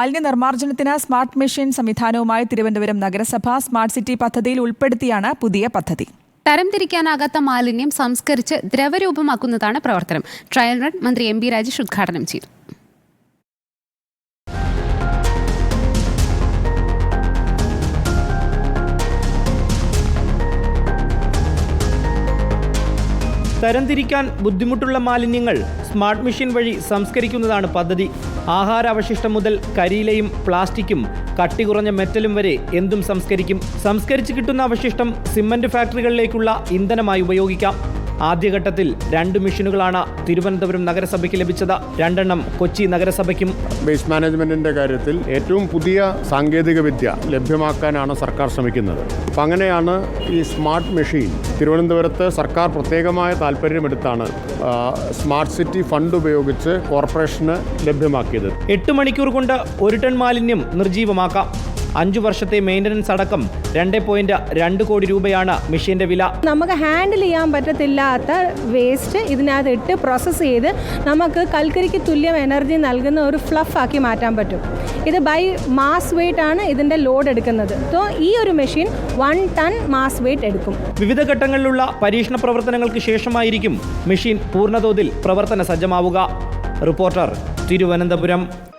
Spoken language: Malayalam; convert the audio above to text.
മാലിന്യ നിർമ്മാർജനത്തിന് സ്മാർട്ട് മെഷീൻ സംവിധാനവുമായി തിരുവനന്തപുരം നഗരസഭ സ്മാർട്ട് സിറ്റി പദ്ധതിയിൽ ഉൾപ്പെടുത്തിയാണ് പുതിയ പദ്ധതി. തരംതിരിക്കാനാകാത്ത മാലിന്യം സംസ്കരിച്ച് ദ്രവരൂപമാക്കുന്നതാണ് പ്രവർത്തനം. ട്രയൽ റൺ മന്ത്രി എം ബി രാജേഷ് ഉദ്ഘാടനം ചെയ്തു. തരംതിരിക്കാൻ ബുദ്ധിമുട്ടുള്ള മാലിന്യങ്ങൾ സ്മാർട്ട് മെഷീൻ വഴി സംസ്കരിക്കുന്നതാണ് പദ്ധതി. ആഹാരാവശിഷ്ടം മുതൽ കരിയിലയും പ്ലാസ്റ്റിക്കും കട്ടി കുറഞ്ഞ മെറ്റലും വരെ എന്തും സംസ്കരിക്കും. സംസ്കരിച്ച് കിട്ടുന്ന അവശിഷ്ടം സിമന്റ് ഫാക്ടറികളിലേക്കുള്ള ഇന്ധനമായി ഉപയോഗിക്കാം. ആദ്യഘട്ടത്തിൽ രണ്ട് മെഷീനുകളാണ് തിരുവനന്തപുരം നഗരസഭയ്ക്ക് ലഭിച്ചത്. രണ്ടെണ്ണം കൊച്ചി നഗരസഭയ്ക്കും. വേസ്റ്റ് മാനേജ്മെന്റിന്റെ കാര്യത്തിൽ ഏറ്റവും പുതിയ സാങ്കേതിക വിദ്യ ലഭ്യമാക്കാനാണ് സർക്കാർ ശ്രമിക്കുന്നത്. അപ്പം അങ്ങനെയാണ് ഈ സ്മാർട്ട് മെഷീൻ തിരുവനന്തപുരത്ത് സർക്കാർ പ്രത്യേകമായ താല്പര്യമെടുത്താണ് സ്മാർട്ട് സിറ്റി ഫണ്ട് ഉപയോഗിച്ച് കോർപ്പറേഷന് ലഭ്യമാക്കിയത്. എട്ട് മണിക്കൂർ കൊണ്ട് ഒരു ടൺ മാലിന്യം നിർജീവമാക്കാം. അഞ്ചു വർഷത്തെ മെയിന്റനൻസ് അടക്കം രണ്ട് പോയിന്റ് രണ്ട് കോടി രൂപയാണ് മെഷീന്റെ വില. നമുക്ക് ഹാൻഡിൽ ചെയ്യാൻ പറ്റത്തില്ലാത്ത വേസ്റ്റ് ഇതിനകത്ത് ഇട്ട് പ്രോസസ്സ് ചെയ്ത് നമുക്ക് കൽക്കരിക്ക് തുല്യം എനർജി നൽകുന്ന ഒരു ഫ്ലഫ് ആക്കി മാറ്റാൻ പറ്റും. ഇത് ബൈ മാസ് വെയിറ്റ് ആണ് ഇതിന്റെ ലോഡ് എടുക്കുന്നത്. സോ ഈ ഒരു machine one ton mass weight എടുക്കും. വിവിധ ഘട്ടങ്ങളിലുള്ള പരീക്ഷണ പ്രവർത്തനങ്ങൾക്ക് ശേഷമായിരിക്കും മെഷീൻ പൂർണതോതിൽ പ്രവർത്തന സജ്ജമാവുക. റിപ്പോർട്ടർ തിരുവനന്തപുരം.